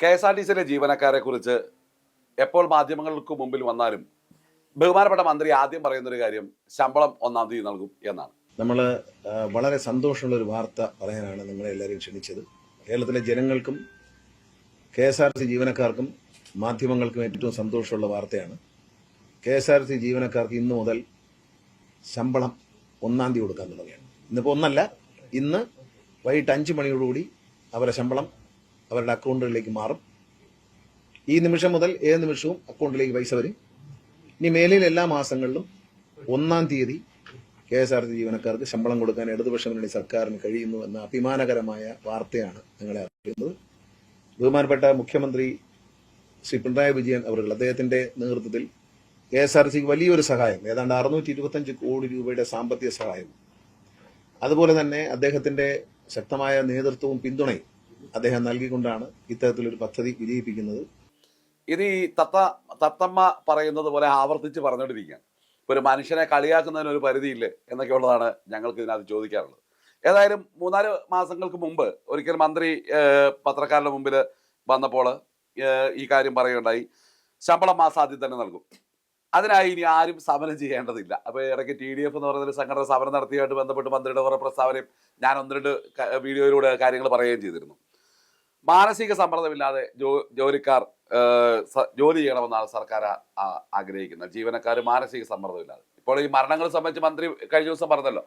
K S R T സിയിലെ ജീവനക്കാരെ കുറിച്ച് എപ്പോൾ മാധ്യമങ്ങൾക്ക് മുമ്പിൽ വന്നാലും ബഹുമാനപ്പെട്ട മന്ത്രി ആദ്യം പറയുന്ന ഒരു കാര്യം ശമ്പളം ഒന്നാം തീയതി നൽകും എന്നാണ്. നമ്മൾ വളരെ സന്തോഷമുള്ള ഒരു വാർത്ത പറയാനാണ് നിങ്ങളെ എല്ലാവരെയും ക്ഷണിച്ചത്. കേരളത്തിലെ ജനങ്ങൾക്കും കെ എസ് ആർ സി ജീവനക്കാർക്കും മാധ്യമങ്ങൾക്കും ഏറ്റവും സന്തോഷമുള്ള വാർത്തയാണ്. കെ എസ് ആർ സി ജീവനക്കാർക്ക് ഇന്നു മുതൽ ശമ്പളം ഒന്നാം തീയതി കൊടുക്കാൻ തുടങ്ങിയാണ് ഇന്നിപ്പോൾ ഒന്നല്ല ഇന്ന് വൈകിട്ട് അഞ്ച് മണിയോടുകൂടി അവരെ ശമ്പളം അവരുടെ അക്കൗണ്ടുകളിലേക്ക് മാറും. ഈ നിമിഷം മുതൽ ഏത് നിമിഷവും അക്കൗണ്ടിലേക്ക് പൈസ വരും. ഇനി മേലിൽ എല്ലാ മാസങ്ങളിലും ഒന്നാം തീയതി കെ എസ് ആർ ടി ജീവനക്കാർക്ക് ശമ്പളം കൊടുക്കാൻ ഇടതുപക്ഷ വേണ്ടി സർക്കാരിന് കഴിയുന്നു എന്ന അഭിമാനകരമായ വാർത്തയാണ് നിങ്ങളെ അറിയിക്കുന്നത്. ബഹുമാനപ്പെട്ട മുഖ്യമന്ത്രി ശ്രീ പിണറായി വിജയൻ അവർ അദ്ദേഹത്തിന്റെ നേതൃത്വത്തിൽ കെ എസ് ആർ സിക്ക് വലിയൊരു സഹായം ഏതാണ്ട് അറുന്നൂറ്റി ഇരുപത്തഞ്ച് കോടി രൂപയുടെ സാമ്പത്തിക സഹായം. അതുപോലെ തന്നെ അദ്ദേഹത്തിന്റെ ശക്തമായ നേതൃത്വവും പിന്തുണയും അദ്ദേഹം നൽകിക്കൊണ്ടാണ് ഇത്തരത്തിലൊരു പദ്ധതി വിജയിപ്പിക്കുന്നത്. ഇനി തത്ത തത്തമ്മ പറയുന്നത് പോലെ ആവർത്തിച്ച് പറഞ്ഞുകൊണ്ടിരിക്കുകയാണ് ഒരു മനുഷ്യനെ കളിയാക്കുന്നതിന് ഒരു പരിധിയില്ലേ എന്നൊക്കെ ഉള്ളതാണ് ഞങ്ങൾക്ക് ഇതിനകത്ത് ചോദിക്കാറുള്ളത്. ഏതായാലും മൂന്നാൽ മാസങ്ങൾക്ക് മുമ്പ് ഒരിക്കൽ മന്ത്രി പത്രക്കാരുടെ മുമ്പിൽ വന്നപ്പോൾ ഈ കാര്യം പറയുകയുണ്ടായി. ശമ്പളം മാസം ആദ്യം തന്നെ നൽകും. അതിനായി ഇനി ആരും സമരം ചെയ്യേണ്ടതില്ല. അപ്പോൾ ഇടയ്ക്ക് ടി ഡി എഫ് എന്ന് പറയുന്ന സംഘടന സമരം നടത്തിയായിട്ട് ബന്ധപ്പെട്ട് മന്ത്രിയുടെ കുറേ പ്രസ്താവനയും ഞാൻ ഒന്ന് രണ്ട് വീഡിയോയിലൂടെ കാര്യങ്ങൾ പറയുകയും ചെയ്തിരുന്നു. മാനസിക സമ്മർദ്ദമില്ലാതെ ജോ ജോലിക്കാർ ജോലി ചെയ്യണമെന്നാണ് സർക്കാർ ആഗ്രഹിക്കുന്നത്. ജീവനക്കാർ മാനസിക സമ്മർദ്ദമില്ലാതെ. ഇപ്പോൾ ഈ മരണങ്ങൾ സംബന്ധിച്ച് മന്ത്രി കഴിഞ്ഞ ദിവസം പറഞ്ഞല്ലോ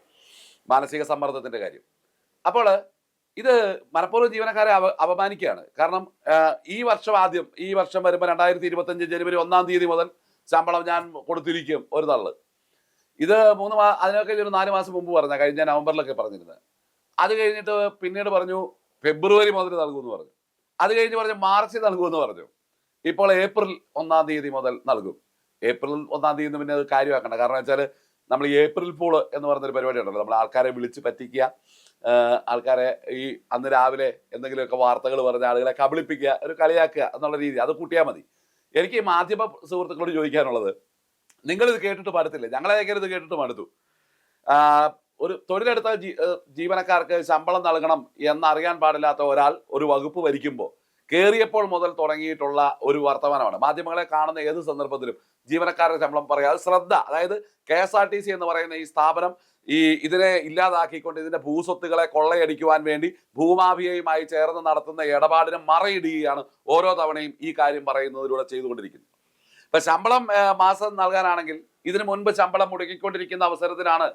മാനസിക സമ്മർദ്ദത്തിന്റെ കാര്യം. അപ്പോൾ ഇത് മനഃപൂർവം ജീവനക്കാരെ അവ അപമാനിക്കുകയാണ്. കാരണം ഈ വർഷം ആദ്യം ഈ വർഷം വരുമ്പോൾ രണ്ടായിരത്തി ഇരുപത്തഞ്ച് ജനുവരി ഒന്നാം തീയതി മുതൽ ശമ്പളം ഞാൻ കൊടുത്തിരിക്കും ഒരു തള്ള്. ഇത് മൂന്ന് മാ അതിനൊക്കെ ഒരു നാല് മാസം മുമ്പ് പറഞ്ഞ കഴിഞ്ഞ നവംബറിലൊക്കെ പറഞ്ഞിരുന്നത്. അത് കഴിഞ്ഞിട്ട് പിന്നീട് പറഞ്ഞു ഫെബ്രുവരി മുതൽ നൽകുമെന്ന് പറഞ്ഞു. അത് കഴിഞ്ഞ് പറഞ്ഞു മാർച്ചിൽ നൽകുമെന്ന് പറഞ്ഞു. ഇപ്പോൾ ഏപ്രിൽ ഒന്നാം തീയതി മുതൽ നൽകും. ഏപ്രിൽ ഒന്നാം തീയതി പിന്നെ അത് കാര്യമാക്കണ്ട. കാരണം വെച്ചാൽ നമ്മൾ ഏപ്രിൽ പൂൾ എന്ന് പറഞ്ഞൊരു പരിപാടി ഉണ്ടല്ലോ. നമ്മൾ ആൾക്കാരെ വിളിച്ച് പറ്റിക്കുക ആൾക്കാരെ ഈ അന്ന് രാവിലെ എന്തെങ്കിലുമൊക്കെ വാർത്തകൾ പറഞ്ഞ് ആളുകളെ കബളിപ്പിക്കുക ഒരു കളിയാക്കുക എന്നുള്ള രീതി അത് കൂട്ടിയാൽ മതി. എനിക്ക് ഈ മാധ്യമ സുഹൃത്തുക്കളോട് ചോദിക്കാനുള്ളത് നിങ്ങളിത് കേട്ടിട്ട് മടുത്തില്ലേ ഞങ്ങളെ ഇത് കേട്ടിട്ട് മടുത്തു ഒരു തൊഴിലെടുത്ത ജീവനക്കാർക്ക് ശമ്പളം നൽകണം എന്നറിയാൻ പാടില്ലാത്ത ഒരാൾ ഒരു വകുപ്പ് ഭരിക്കുമ്പോൾ കയറിയപ്പോൾ മുതൽ തുടങ്ങിയിട്ടുള്ള ഒരു വർത്തമാനമാണ്. മാധ്യമങ്ങളെ കാണുന്ന ഏത് സന്ദർഭത്തിലും ജീവനക്കാരുടെ ശമ്പളം പറയാതെ ശ്രദ്ധ. അതായത് K S R T C എന്ന് പറയുന്ന ഈ സ്ഥാപനം ഈ ഇതിനെ ഇല്ലാതാക്കിക്കൊണ്ട് ഇതിന്റെ ഭൂസ്വത്തുകളെ കൊള്ളയടിക്കുവാൻ വേണ്ടി ഭൂമാഫിയയുമായി ചേർന്ന് നടത്തുന്ന ഇടപാടിനെ മറയിടുകയാണ് ഓരോ തവണയും ഈ കാര്യം പറയുന്നതിലൂടെ ചെയ്തുകൊണ്ടിരിക്കുന്നത്. ഇപ്പൊ ശമ്പളം മാസം നൽകാനാണെങ്കിൽ ഇതിനു മുൻപ് ശമ്പളം മുടങ്ങിക്കൊണ്ടിരിക്കുന്ന അവസരത്തിലാണ്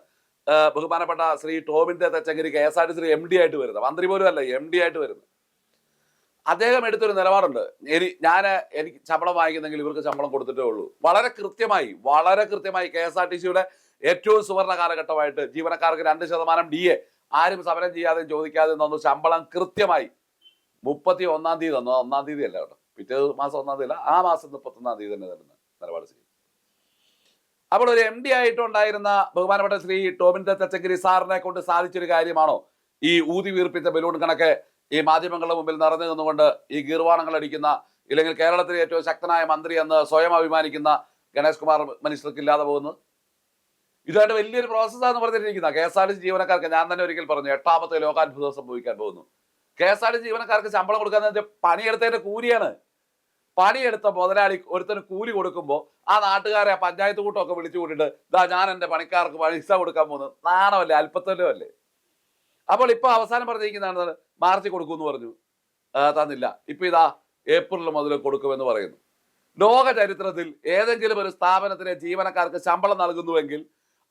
ബഹുമാനപ്പെട്ട Shri ടോമിന്റെ Thachankary K S R T C M D ആയിട്ട് വരുന്നത്. മന്ത്രി പോലും അല്ല എം ഡി ആയിട്ട് വരുന്നത്. അദ്ദേഹം എടുത്തൊരു നിലപാടുണ്ട്. ഇനി ഞാൻ എനിക്ക് ശമ്പളം വാങ്ങിക്കുന്നെങ്കിൽ ഇവർക്ക് ശമ്പളം കൊടുത്തിട്ടേ ഉള്ളൂ. വളരെ കൃത്യമായി വളരെ കൃത്യമായി കെ എസ് ആർ ടി സിയുടെ ഏറ്റവും സുവർണ കാലഘട്ടമായിട്ട് ജീവനക്കാർക്ക് രണ്ട് ശതമാനം ഡി എ ആരും സമരം ചെയ്യാതെ ചോദിക്കാതെ തന്നു. ശമ്പളം കൃത്യമായി മുപ്പത്തി ഒന്നാം തീയതി തന്നു. ഒന്നാം തീയതി അല്ല കേട്ടോ. പിറ്റേ മാസം ഒന്നാം തീയതി അല്ല ആ മാസം മുപ്പത്തൊന്നാം തീയതി തന്നെ തരുന്ന നിലപാട് ചെയ്യും അപ്പോൾ ഒരു എം ഡി ആയിട്ടുണ്ടായിരുന്ന ബഹുമാനപ്പെട്ട ശ്രീ ടോമിൻ തച്ചങ്കരി സാറിനെ കൊണ്ട് സാധിച്ചൊരു കാര്യമാണോ? ഈ ഊതി വീർപ്പിച്ച ബലൂൺ കണക്ക് ഈ മാധ്യമങ്ങളുടെ മുമ്പിൽ നിറഞ്ഞു നിന്നുകൊണ്ട് ഈ ഗീർവാണങ്ങൾ അടിക്കുന്ന ഇല്ലെങ്കിൽ കേരളത്തിലെ ഏറ്റവും ശക്തനായ മന്ത്രി എന്ന് സ്വയം അഭിമാനിക്കുന്ന ഗണേഷ് കുമാർ മനുഷ്യർക്ക് ഇല്ലാതെ പോകുന്നത് ഇതായിട്ട് വലിയൊരു പ്രോസസ്സാന്ന് പറഞ്ഞിരിക്കുന്ന കെ എസ് ആർ ടി ജീവനക്കാർക്ക് ഞാൻ തന്നെ ഒരിക്കൽ പറഞ്ഞു എട്ടാമത്തെ ലോകാത്ഭുതം സംഭവിക്കാൻ പോകുന്നു. കെ എസ് ആർ ടി ജീവനക്കാർക്ക് ശമ്പളം കൊടുക്കാൻ പണിയെടുത്തതിന്റെ കൂലിയാണ് പണിയെടുത്ത മുതലാളി ഒരുത്തന് കൂലി കൊടുക്കുമ്പോൾ ആ നാട്ടുകാരെ ആ പഞ്ചായത്ത് കൂട്ടമൊക്കെ വിളിച്ചു കൂട്ടിയിട്ട് ഇതാ ഞാൻ എന്റെ പണിക്കാർക്ക് പൈസ കൊടുക്കാൻ പോകുന്നത് നാണമല്ലേ? അല്പത്തല്ലോ അല്ലേ? അപ്പോൾ ഇപ്പൊ അവസാനം പറഞ്ഞിരിക്കുന്നതാണ് മാർച്ച് കൊടുക്കുമെന്ന് പറഞ്ഞു. തന്നില്ല. ഇപ്പൊ ഇതാ ഏപ്രിൽ മുതൽ കൊടുക്കുമെന്ന് പറയുന്നു. ലോക ചരിത്രത്തിൽ ഏതെങ്കിലും ഒരു സ്ഥാപനത്തിലെ ജീവനക്കാർക്ക് ശമ്പളം നൽകുന്നുവെങ്കിൽ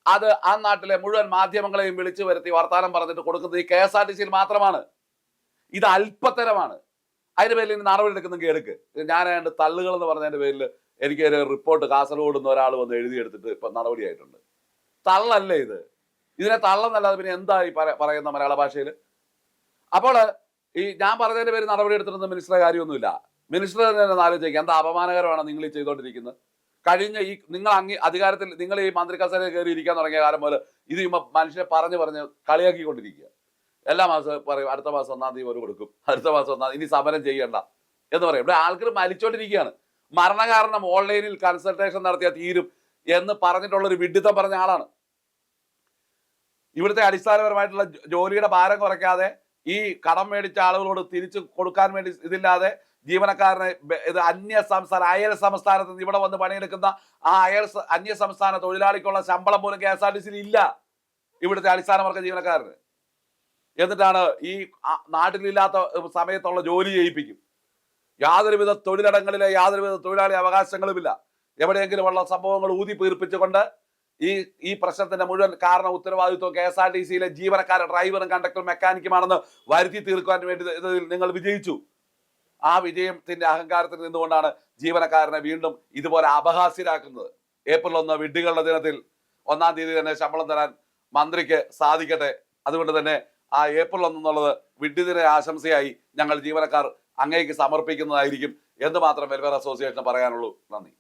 അത് ആ നാട്ടിലെ മുഴുവൻ മാധ്യമങ്ങളെയും വിളിച്ചു വരുത്തി വർത്തമാനം പറഞ്ഞിട്ട് കൊടുക്കുന്നത് ഈ കെ എസ് ആർ ടി സിയിൽ മാത്രമാണ്. ഇത് അല്പത്തരമാണ്. അതിന്റെ പേരിൽ ഇനി നടപടി എടുക്കുന്നെങ്കിൽ എടുക്ക്. ഞാൻ ഏതാണ്ട് തള്ളുകൾ എന്ന് പറഞ്ഞതിന്റെ പേരിൽ എനിക്ക് ഒരു റിപ്പോർട്ട് കാസർഗോഡ് നിന്ന് ഒരാൾ വന്ന് എഴുതിയെടുത്തിട്ട് ഇപ്പൊ നടപടിയായിട്ടുണ്ട് തള്ളല്ലേ ഇത്? ഇതിനെ തള്ളെന്നല്ലാതെ പിന്നെ എന്താ ഈ പറ- പറയുന്ന മലയാള ഭാഷയിൽ അപ്പോൾ ഈ ഞാൻ പറഞ്ഞതിന്റെ പേര് നടപടി എടുത്തിരുന്ന മിനിസ്റ്ററെ കാര്യമൊന്നുമില്ല. മിനിസ്റ്റർ തന്നെ ആലോചിക്കുക എന്താ അപമാനകരമാണ് നിങ്ങൾ ഈ ചെയ്തുകൊണ്ടിരിക്കുന്നത്? കഴിഞ്ഞ ഈ നിങ്ങൾ അങ്ങി അധികാരത്തിൽ നിങ്ങൾ ഈ മന്ത്രി കസേരയിൽ കയറി ഇരിക്കാൻ തുടങ്ങിയ കാലം പോലെ ഇത് മനുഷ്യനെ പറഞ്ഞു പറഞ്ഞ് കളിയാക്കിക്കൊണ്ടിരിക്കുക. എല്ലാ മാസം പറയും അടുത്ത മാസം ഒന്നാം തീയതി ഒരു കൊടുക്കും. അടുത്ത മാസം ഒന്നാം ഇനി സമരം ചെയ്യണ്ട. എന്ന് പറയും. ഇവിടെ ആൾക്കാർ മരിച്ചോണ്ടിരിക്കുകയാണ്. മരണകാരണം ഓൺലൈനിൽ കൺസൾട്ടേഷൻ നടത്തിയാൽ തീരും എന്ന് പറഞ്ഞിട്ടുള്ള ഒരു വിഡിത്തം പറഞ്ഞ ആളാണ്. ഇവിടുത്തെ അടിസ്ഥാനപരമായിട്ടുള്ള ജോലിയുടെ ഭാരം കുറയ്ക്കാതെ ഈ കടം മേടിച്ച ആളുകളോട് തിരിച്ചു കൊടുക്കാൻ വേണ്ടി ഇതില്ലാതെ ജീവനക്കാരനെ ഇത് അന്യ സംസ്ഥാന അയൽ സംസ്ഥാനത്ത് നിന്ന് ഇവിടെ വന്ന് പണിയെടുക്കുന്ന ആ അയൽ അന്യ സംസ്ഥാന തൊഴിലാളിക്കുള്ള ശമ്പളം പോലും കെ എസ് ആർ ടി സിയിൽ ഇല്ല. ഇവിടുത്തെ അടിസ്ഥാന വർഗ ജീവനക്കാരന്. എന്നിട്ടാണ് ഈ നാട്ടിലില്ലാത്ത സമയത്തുള്ള ജോലി ചെയ്യിപ്പിക്കും. യാതൊരുവിധ തൊഴിലിടങ്ങളിലെ യാതൊരുവിധ തൊഴിലാളി അവകാശങ്ങളുമില്ല. എവിടെയെങ്കിലുമുള്ള സംഭവങ്ങൾ ഊതി പീർപ്പിച്ചുകൊണ്ട് ഈ ഈ പ്രശ്നത്തിന്റെ മുഴുവൻ കാരണ ഉത്തരവാദിത്വം കെ എസ് ആർ ടി സിയിലെ ജീവനക്കാരെ ഡ്രൈവറും കണ്ടക്ടറും മെക്കാനിക്കുമാണെന്ന് വരുത്തി തീർക്കാൻ വേണ്ടി നിങ്ങൾ വിജയിച്ചു. ആ വിജയത്തിന്റെ അഹങ്കാരത്തിൽ നിന്നുകൊണ്ടാണ് ജീവനക്കാരനെ വീണ്ടും ഇതുപോലെ അപഹാസ്യരാക്കുന്നത്. ഏപ്രിൽ ഒന്ന് വിഡ്ഢികളുടെ ദിനത്തിൽ ഒന്നാം തീയതി തന്നെ ശമ്പളം തരാൻ മന്ത്രിക്ക് സാധിക്കട്ടെ. അതുകൊണ്ട് തന്നെ ആ ഏപ്രിൽ ഒന്ന് എന്നുള്ളത് വിഡ്ഢിദിന ആശംസയായി ഞങ്ങൾ ജീവനക്കാർ അങ്ങേക്ക് സമർപ്പിക്കുന്നതായിരിക്കും എന്ന് മാത്രം വെൽഫെയർ അസോസിയേഷന് പറയാനുള്ളൂ നന്ദി